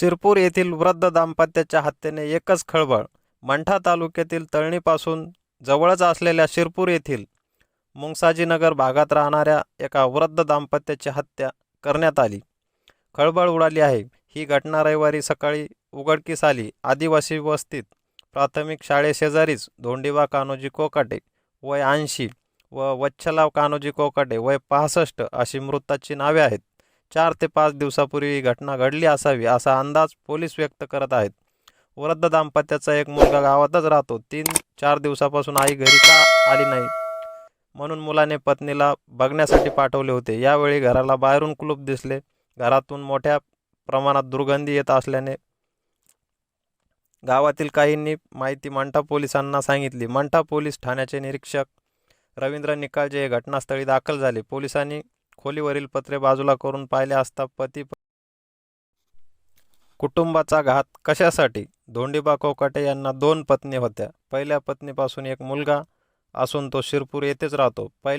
शिरपूर येथील वृद्ध दाम्पत्याच्या हत्येने एकच खळबळ. मंठा तालुक्यातील तळणीपासून जवळच असलेल्या शिरपूर येथील मुंगसाजीनगर भागात राहणाऱ्या एका वृद्ध दाम्पत्याची हत्या करण्यात आली. खळबळ उडाली आहे. ही घटना रविवारी सकाळी उघडकीस आली. आदिवासी वस्तीत प्राथमिक शाळेशेजारीच धोंडीबा कान्होजी कोकाटे वय ऐंशी व वच्छलाव कान्होजी कोकाटे वय पासष्ट अशी मृताची नावे आहेत. चार ते पाच दिवसापूर्वी ही घटना घडली असावी असा अंदाज पोलीस व्यक्त करत आहेत. वृद्ध दाम्पत्याचा एक मुलगा गावातच राहतो. तीन चार दिवसापासून आई घरी का आली नाही? म्हणून मुलाने पत्नीला बघण्यासाठी पाठवले होते. यावेळी घराला बाहेरून कुलूप दिसले. घरातून मोठ्या प्रमाणात दुर्गंधी येत असल्याने गावातील काहींनी माहिती मंठा पोलिसांना सांगितली. मंठा पोलीस ठाण्याचे निरीक्षक रवींद्र निकाळजे हे घटनास्थळी दाखल झाले. पोलिसांनी खोलीवरील पत्रे बाजूला करून पाहिले असता पती कुटुंबाचा घात कशासाठी? धोंडीबा कोकाटे यांना दोन पत्नी होत्या. पहिल्या पत्नीपासून एक मुलगा असून तो शिरपूर येथेच राहतो. पहिल्या